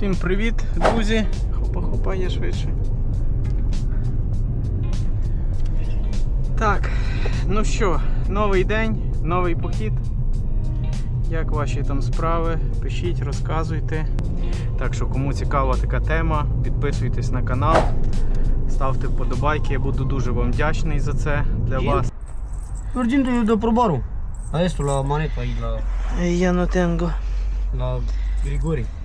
Всім привіт, друзі! Хопа, хопа, є швидше. Так, ну що, новий день, новий похід. Як ваші там справи? Пишіть, розказуйте. Так що, кому цікава така тема, підписуйтесь на канал, ставте вподобайки, я буду дуже вам вдячний за це для вас. Io devo provarlo. Adesso la manetta, la, Я не тенго. la Grigori.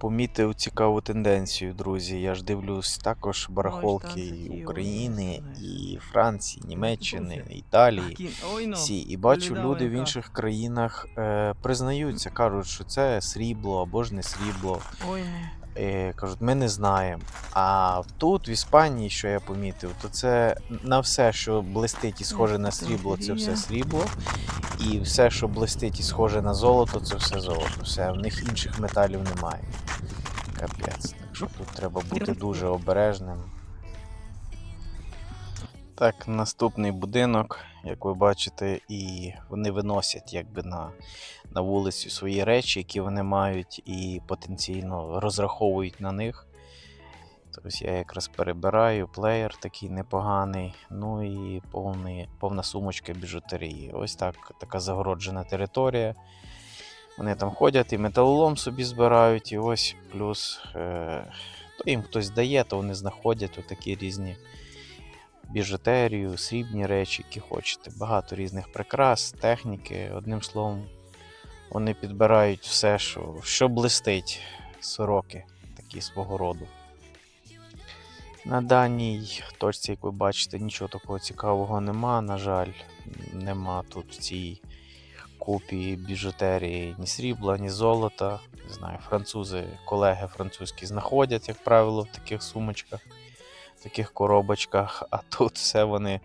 Помітив цікаву тенденцію, друзі. Я ж дивлюсь також барахолки і України, і Франції, Німеччини, Італії. Ну. Всі. І бачу, люди в інших країнах е, признаються, кажуть, що це срібло або ж не срібло. Ой. Е, кажуть, ми не знаємо. А тут, в Іспанії, що я помітив, то це на все, що блистить і схоже на срібло, це все срібло. І все, що блистить і схоже на золото, це все золото. Все, в них інших металів немає. Капець. Так що тут треба бути дуже обережним. Так, наступний будинок, як ви бачите, і вони виносять якби на, на вулицю свої речі, які вони мають, і потенційно розраховують на них. Тобто я якраз перебираю, плеєр такий непоганий, ну і повний, повна сумочка біжутерії. Ось так, така загороджена територія. Вони там ходять і металолом собі збирають, і ось плюс е, то їм хтось дає, то вони знаходять отакі різні біжутерію, срібні речі, які хочете. Багато різних прикрас, техніки. Одним словом, вони підбирають все, що, що блистить, сороки, такі свого роду. На даній точці, як ви бачите, нічого такого цікавого нема. На жаль, нема тут в цій купі біжутерії ні срібла, ні золота. Не знаю, французи, колеги французькі знаходять, як правило, в таких сумочках, таких коробочках, а тут все вони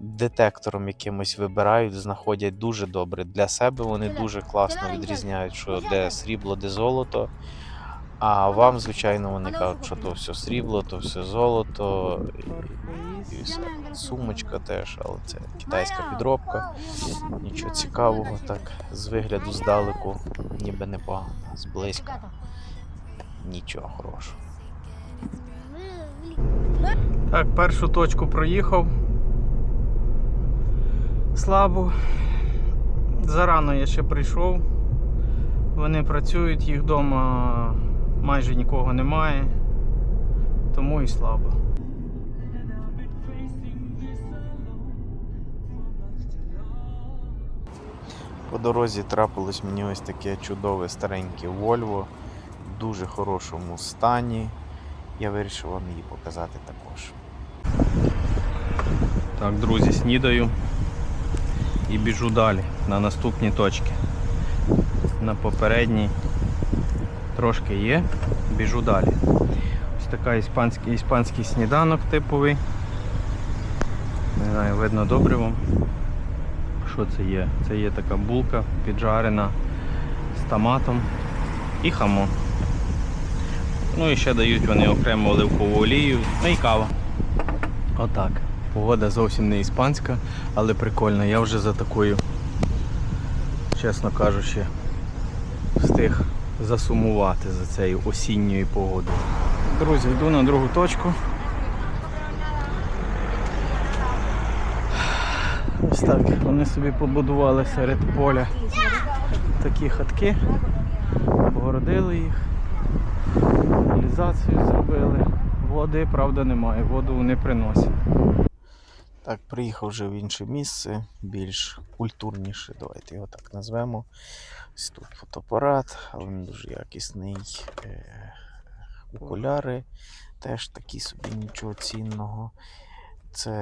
детектором якимось вибирають, знаходять дуже добре. Для себе вони дуже класно відрізняють, що де срібло, де золото. А вам, звичайно, вони кажуть, що то все срібло, то все золото, і, і все. Сумочка теж, але це китайська підробка. Нічого цікавого, так, з вигляду здалеку, ніби непогано, зблизька нічого хорошого. Так, першу точку проїхав. Слабо. Зарано я ще прийшов. Вони працюють, їх вдома майже нікого немає. Тому і слабо. По дорозі трапилось мені ось таке чудове стареньке Volvo в дуже хорошому стані. Я вирішив вам її показати також. Так, друзі, снідаю і біжу далі на наступні точки. На попередній трошки є, біжу далі. Ось така іспанський, іспанський сніданок типовий. Не знаю, видно добре вам. Що це є? Це є така булка піджарена з томатом і хамон. Ну і ще дають вони окремо оливкову олію, ну і кава. Отак. Погода зовсім не іспанська, але прикольна. Я вже за такою, чесно кажучи, встиг засумувати за цією осінньою погодою. Друзі, йду на другу точку. Ось так. Вони собі побудували серед поля такі хатки, погородили їх, каналізацію зробили. Води, правда, немає, воду вони приносять. Так, приїхав вже в інше місце, більш культурніше, давайте його так назвемо. Ось тут фотоапарат, але він дуже якісний. Е, окуляри теж такі собі нічого цінного. Це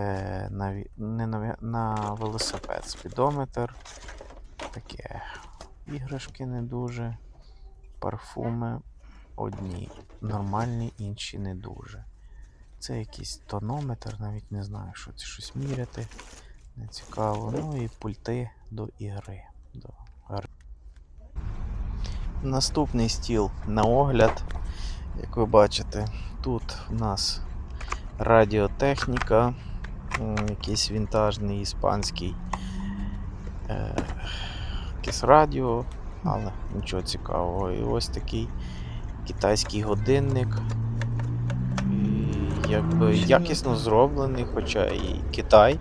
на, не на, на велосипед спідометр. Таке іграшки не дуже. Парфуми одні нормальні, інші не дуже. Це якийсь тонометр, навіть не знаю, що це щось міряти. Не цікаво. Ну і пульти до ігри. До. Наступний стіл на огляд. Як ви бачите, тут у нас радіотехніка, якийсь вінтажний іспанський е, якесь радіо, але нічого цікавого. І ось такий китайський годинник. І якби якісно зроблений, хоча і Китай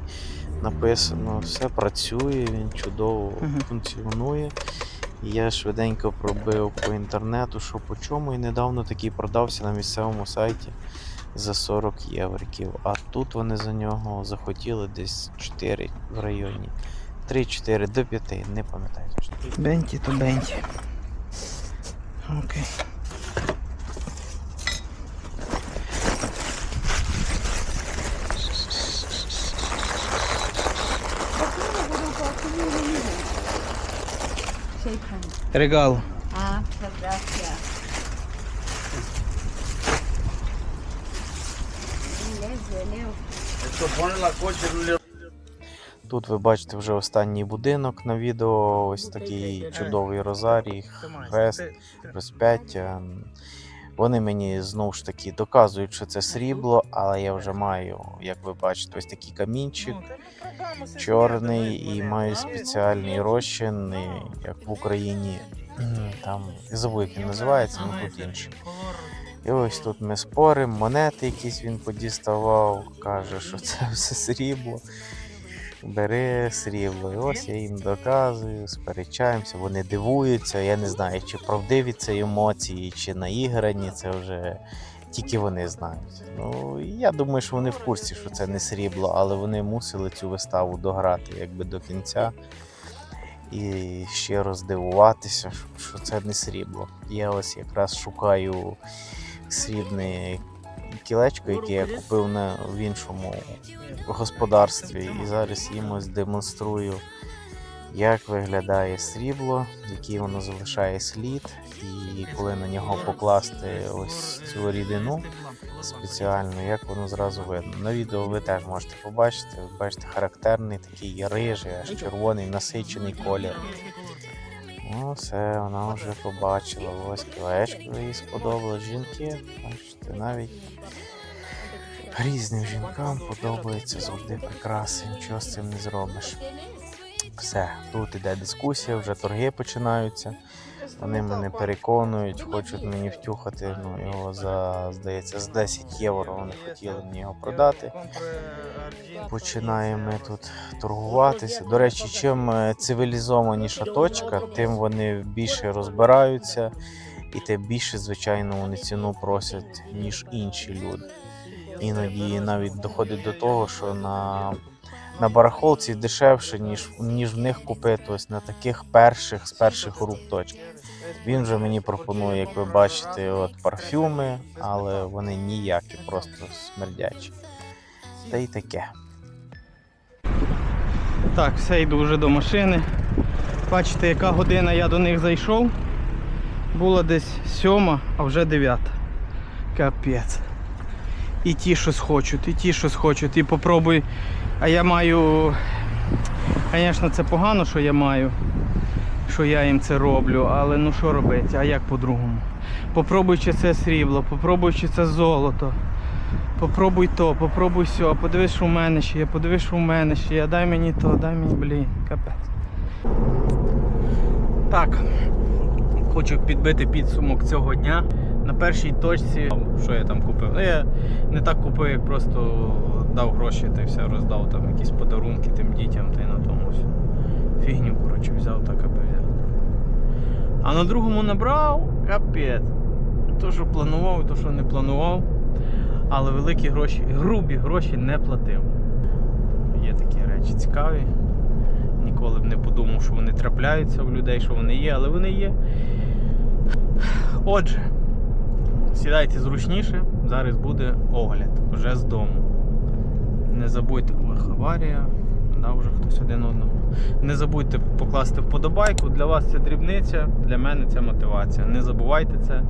написано, все працює, він чудово функціонує. Я швиденько пробив по інтернету, що по чому, і недавно такий продався на місцевому сайті за 40 євриків. А тут вони за нього захотіли десь 4 в районі. 3-4 до 5, не пам'ятаю точно. Бенті то бенті. Окей. Регал. Ah, muchas gracias. Тут ви бачите вже останній будинок на відео. Ось такий чудовий розарій, хрест, розп'яття. Вони мені знову ж таки доказують, що це срібло, але я вже маю, як ви бачите, ось такий камінчик чорний і маю спеціальний розчин, як в Україні. Там забув, як він називається, ну тут інший. І ось тут ми споримо, монети якісь він подіставав, каже, що це все срібло. Бери срібло. І ось я їм доказую, сперечаємося, вони дивуються. Я не знаю, чи правдиві це емоції, чи наіграні, це вже тільки вони знають. Ну, я думаю, що вони в курсі, що це не срібло, але вони мусили цю виставу дограти якби до кінця. І ще роздивуватися, що- це не срібло. Я ось якраз шукаю срібне кілечко, яке я купив на, в іншому господарстві. І зараз їм ось демонструю, як виглядає срібло, який воно залишає слід, і коли на нього покласти ось цю рідину спеціально, як воно зразу видно. На відео ви теж можете побачити. Ви бачите характерний такий рижий, аж червоний насичений колір. Ну, все, вона вже побачила. Ось кілечко їй сподобалось. Жінки, бачите, навіть різним жінкам подобається завжди прикраси, нічого з цим не зробиш. Все, тут іде дискусія, вже торги починаються. Вони мене переконують, хочуть мені втюхати ну, його за, здається, з 10 євро вони хотіли мені його продати. Починаємо тут торгуватися. До речі, чим е, цивілізованіша точка, тим вони більше розбираються і тим більше, звичайно, вони ціну просять, ніж інші люди. Іноді навіть доходить до того, що на, на барахолці дешевше, ніж, ніж в них купити ось на таких перших з перших рук точках. Він вже мені пропонує, як ви бачите, от парфюми, але вони ніякі, просто смердячі. Та й таке. Так, все, йду вже до машини. Бачите, яка година я до них зайшов. Було десь сьома, а вже дев'ята. Капець. І ті щось хочуть, і ті щось хочуть. І попробуй. А я маю. Звісно, це погано, що я маю. Що я їм це роблю, але ну що робити, а як по-другому? Попробуй, чи це срібло, попробуй, чи це золото. Попробуй то, попробуй сьо, подивись, що в мене ще є, подивись, що в мене ще є, дай мені то, дай мені, блін, капець. Так, хочу підбити підсумок цього дня. На першій точці, що я там купив? Ну, я не так купив, як просто дав гроші та все, роздав там якісь подарунки тим дітям та й на тому все. Фігню, коротше, взяв так, аби. А на другому набрав капець. То, що планував, то, що не планував але великі гроші, грубі гроші не платив. Є такі речі цікаві. Ніколи б не подумав, що вони трапляються в людей, що вони є, але вони є. Отже, сідайте зручніше, зараз буде огляд вже з дому. Не забудьте, ох, аварія, да, вже хтось один одного. Не забудьте покласти вподобайку. Для вас це дрібниця, для мене це мотивація. Не забувайте це.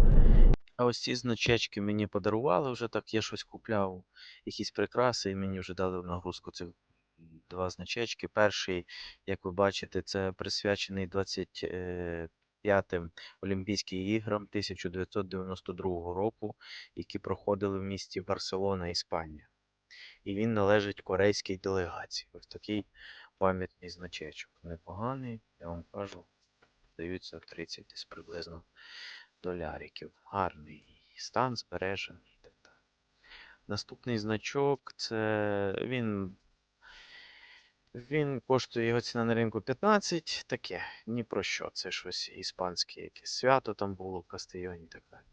А ось ці значечки мені подарували вже так, я щось купляв, якісь прикраси, і мені вже дали в нагрузку цих два значечки. Перший, як ви бачите, це присвячений 25-м Олімпійським іграм 1992 року, які проходили в місті Барселона, Іспанія. І він належить корейській делегації. Ось такий пам'ятний значечок. Непоганий, я вам кажу, даються 30 десь приблизно доляриків. Гарний стан збережений. Наступний значок це він. Він коштує його ціна на ринку 15, таке, ні про що. Це щось іспанське, якесь свято там було в Кастильйоні і.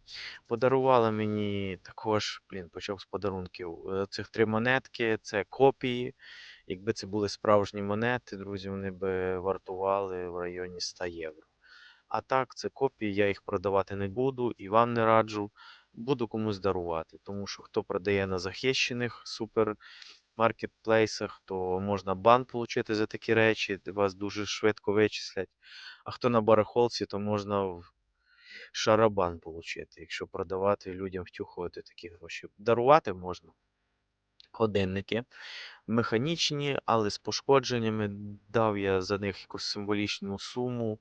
Подарували мені також, блін, почав з подарунків. е, Цих три монетки, це копії. Якби це були справжні монети, друзі, вони би вартували в районі 100 євро. А так, це копії, я їх продавати не буду і вам не раджу. Буду комусь дарувати, тому що хто продає на захищених супер маркетплейсах, то можна бан отримати за такі речі, вас дуже швидко вичислять. А хто на барахолці, то можна в шарабан отримати, якщо продавати людям втюхувати такі гроші. Дарувати можна. Годинники механічні, але з пошкодженнями. Дав я за них якусь символічну суму.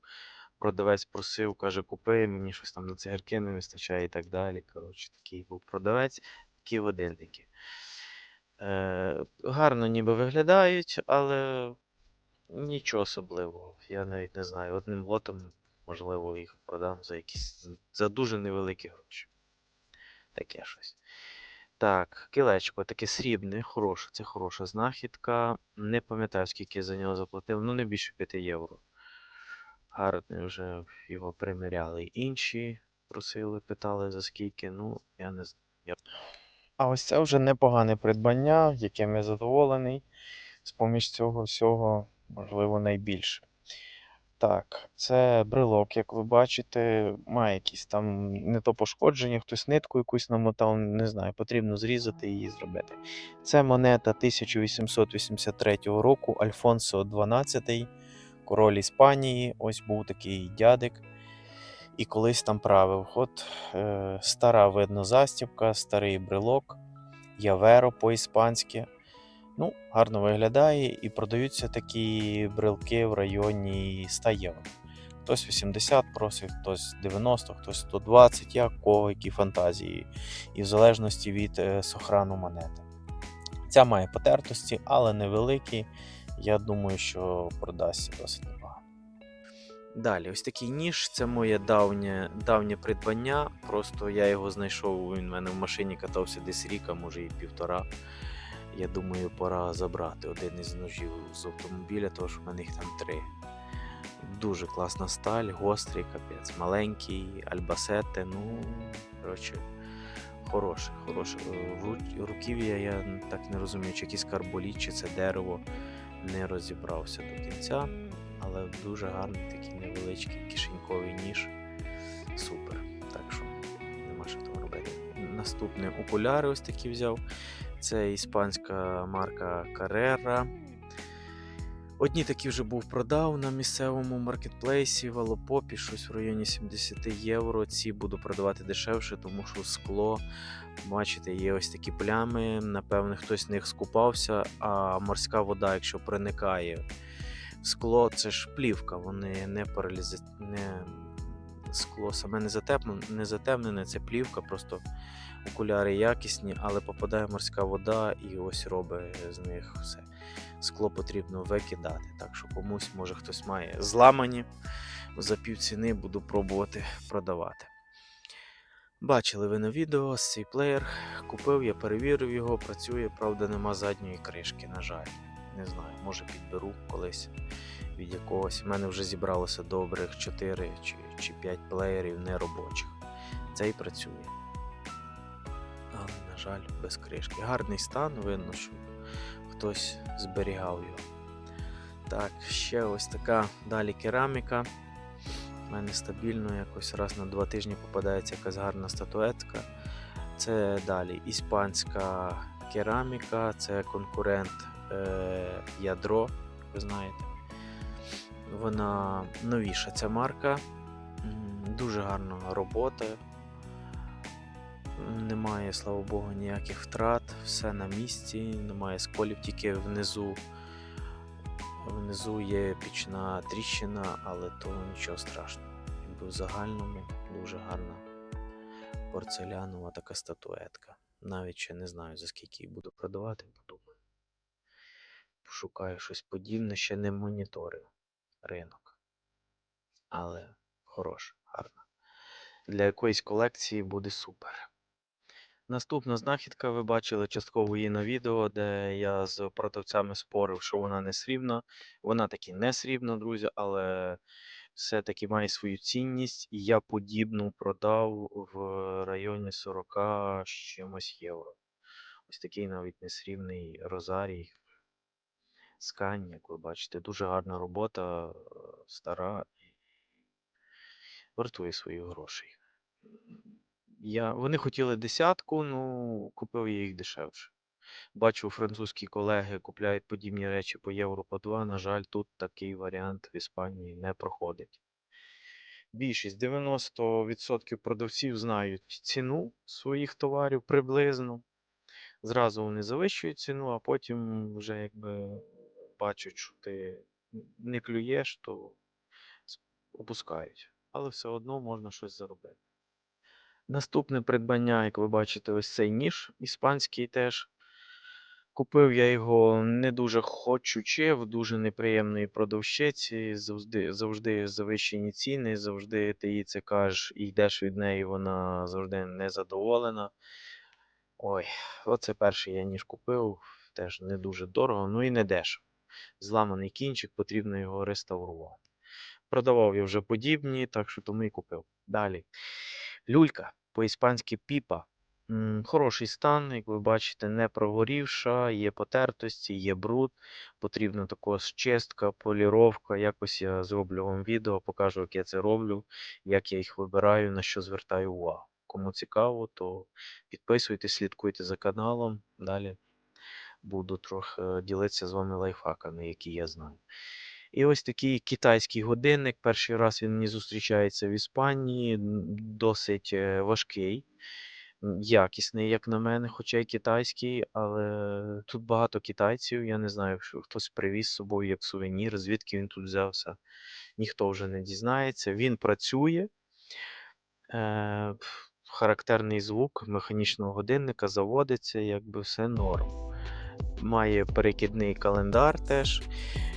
Продавець просив, каже, купи, мені щось там на цигарки не вистачає і так далі. Коротше, такий був продавець, такі годинники. Е, гарно ніби виглядають, але нічого особливого. Я навіть не знаю. Одним лотом, можливо, їх продам за якісь за дуже невеликі гроші. Таке щось. Так, кілечко таке срібне, хороше, це хороша знахідка. Не пам'ятаю, скільки за нього заплатив, ну не більше 5 євро. Гарний вже його приміряли інші. Просили, питали за скільки. Ну, я не знаю. А ось це вже непогане придбання, яким я задоволений. З-поміж цього всього, можливо, найбільше. Так, це брелок, як ви бачите, має якісь там не то пошкодження, хтось нитку якусь намотав, не знаю, потрібно зрізати і її зробити. Це монета 1883 року, Альфонсо XII, король Іспанії. Ось був такий дядик. І колись там правив. От е, стара видно застібка, старий брелок, яверо по-іспанськи. Ну, гарно виглядає і продаються такі брелки в районі 100 євро. Хтось 80 просить, хтось 90, хтось 120, як кого, які фантазії, і в залежності від е, сохрану монети. Ця має потертості, але невеликі. Я думаю, що продасться досить непогано. Далі, ось такий ніж це моє давнє, давнє придбання. Просто я його знайшов, він в мене в машині катався десь рік, а може і півтора. Я думаю, пора забрати один із ножів з автомобіля, тому що в мене їх там три. Дуже класна сталь, гострий, капець, маленький, альбасете, ну, коротше, хороше, хороше. Руків'я я так не розумію, чи якийсь карболіт, чи це дерево, не розібрався до кінця, але дуже гарний такий невеличкий кишеньковий ніж. Супер. Так що нема що там робити. Наступне окуляри ось такі взяв. Це іспанська марка Carrera. Одні такі вже був продав на місцевому маркетплейсі в Алопопі, щось в районі 70 євро. Ці буду продавати дешевше, тому що скло, бачите, є ось такі плями. Напевне, хтось з них скупався, а морська вода, якщо проникає в скло, це ж плівка, вони не паралізи... не скло саме не затемнене, не затемнене, це плівка, просто окуляри якісні, але попадає морська вода і ось робить з них все. Скло потрібно викидати. Так що комусь, може хтось має зламані. За пів ціни буду пробувати продавати. Бачили ви на відео цей плеєр. Купив, я перевірив його, працює, правда, нема задньої кришки, на жаль. Не знаю, може підберу колись від якогось. У мене вже зібралося добрих 4 чи, чи 5 плеєрів неробочих. Цей працює. Але, на жаль, без кришки. Гарний стан, видно, що хтось зберігав його. Так, ще ось така далі кераміка. У мене стабільно якось раз на два тижні попадається якась гарна статуетка. Це далі іспанська кераміка, це конкурент е, ядро, ви знаєте. Вона новіша ця марка. Дуже гарна робота. Немає, слава Богу, ніяких втрат, все на місці, немає сколів, тільки внизу. Внизу є пічна тріщина, але то нічого страшного. В загальному дуже гарна порцелянова така статуетка. Навіть ще не знаю за скільки її буду продавати, подумаю. Пошукаю щось подібне, ще не моніторив ринок. Але хороша, гарна. для якоїсь колекції буде супер. Наступна знахідка, ви бачили частково її на відео, де я з продавцями спорив, що вона не срібна. Вона таки не срібна, друзі, але все-таки має свою цінність. І я подібну продав в районі 40 з чимось євро. Ось такий навіть не срібний розарій. Скань, як ви бачите, дуже гарна робота, е, стара і вартує своїх грошей. Я, вони хотіли десятку, ну купив я їх дешевше. Бачу, французькі колеги купляють подібні речі по євро по 2. На жаль, тут такий варіант в Іспанії не проходить. Більшість 90% продавців знають ціну своїх товарів приблизно. Зразу вони завищують ціну, а потім вже якби бачать, що ти не клюєш, то опускають. Але все одно можна щось заробити. Наступне придбання, як ви бачите, ось цей ніж іспанський теж. Купив я його не дуже хочучи, в дуже неприємної продавщиці. Завжди, завжди завищені ціни, завжди ти їй це кажеш і йдеш від неї, вона завжди незадоволена. Ой, оце перший я ніж купив, теж не дуже дорого, ну і не дешево. Зламаний кінчик, потрібно його реставрувати. Продавав я вже подібні, так що тому і купив. Далі. Люлька, по-іспанськи піпа. Хороший стан, як ви бачите, не прогорівша, є потертості, є бруд. Потрібна також чистка, поліровка. Якось я зроблю вам відео, покажу, як я це роблю, як я їх вибираю, на що звертаю увагу. Кому цікаво, то підписуйтесь, слідкуйте за каналом. Далі буду трохи ділитися з вами лайфхаками, які я знаю. І ось такий китайський годинник. Перший раз він мені зустрічається в Іспанії. Досить е, важкий, якісний, як на мене, хоча й китайський, але тут багато китайців. Я не знаю, що хтось привіз з собою як сувенір, звідки він тут взявся. Ніхто вже не дізнається. Він працює. Е, характерний звук механічного годинника заводиться, якби все норм. Має перекидний календар теж.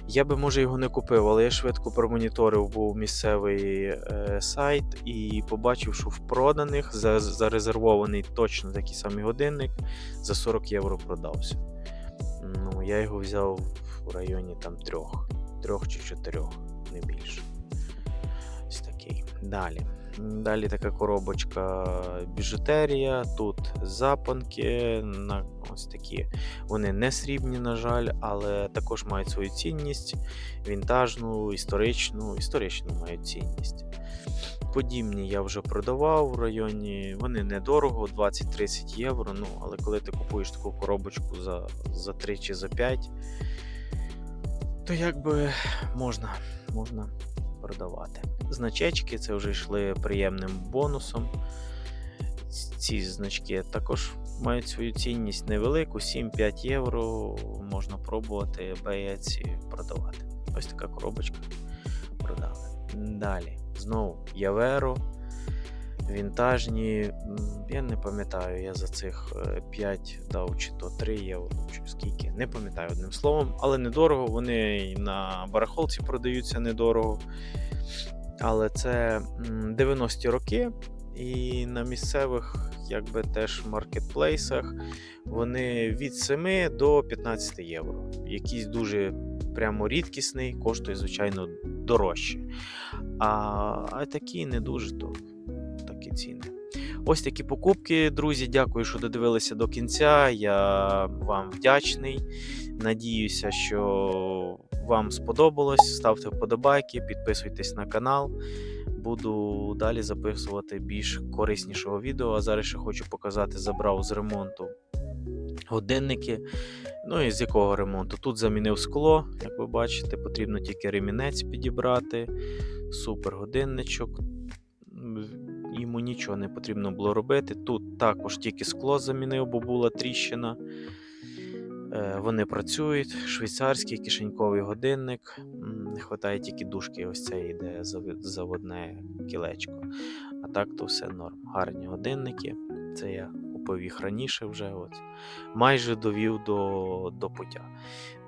Я би, може, його не купив, але я швидко промоніторив був місцевий е, сайт і побачив, що в проданих за, зарезервований точно такий самий годинник за 40 євро продався. Ну, я його взяв в районі там трьох, трьох чи чотирьох, не більше. Ось такий. Далі. Далі така коробочка біжутерія, тут запонки, на ось такі. Вони не срібні, на жаль, але також мають свою цінність, вінтажну, історичну, історичну мають цінність. Подібні я вже продавав в районі, вони недорого, 20-30 євро. Ну, але коли ти купуєш таку коробочку за, за 3 чи за 5, то якби можна, можна продавати. Значечки це вже йшли приємним бонусом. Ці значки також мають свою цінність невелику, 7-5 євро. Можна пробувати боєць продавати. Ось така коробочка продали. Далі. Знову Яверо. Вінтажні. Я не пам'ятаю, я за цих 5 дав чи то 3 євро, чи скільки. Не пам'ятаю одним словом, але недорого. Вони на барахолці продаються недорого. Але це 90-ті роки, і на місцевих, якби теж маркетплейсах, вони від 7 до 15 євро. Якийсь дуже прямо рідкісний, коштує, звичайно, дорожче. А, а такі не дуже, то такі ціни. Ось такі покупки, друзі. Дякую, що додивилися до кінця. Я вам вдячний. Надіюся, що вам сподобалось. Ставте вподобайки, підписуйтесь на канал. Буду далі записувати більш кориснішого відео. А зараз ще хочу показати, забрав з ремонту годинники. Ну і з якого ремонту? Тут замінив скло, як ви бачите, потрібно тільки ремінець підібрати. Супер годинничок. Йому нічого не потрібно було робити. Тут також тільки скло замінив, бо була тріщина. Е, Вони працюють. Швейцарський кишеньковий годинник. Не вистачає тільки дужки, ось це йде заводне кілечко. А так то все норм. Гарні годинники. Це я купив їх раніше вже. От. Майже довів до, до пуття.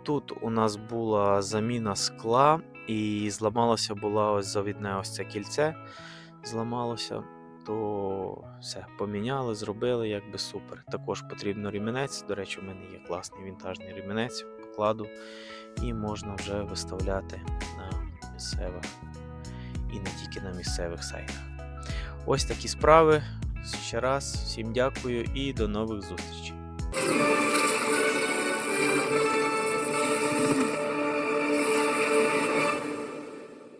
Тут у нас була заміна скла, і зламалося була ось завідне ось це кільце. Зламалося то все, поміняли, зробили, якби супер. Також потрібно рімінець. До речі, в мене є класний вінтажний рімінець, покладу, і можна вже виставляти на місцевих і не тільки на місцевих сайтах. Ось такі справи. Ще раз, всім дякую і до нових зустрічей.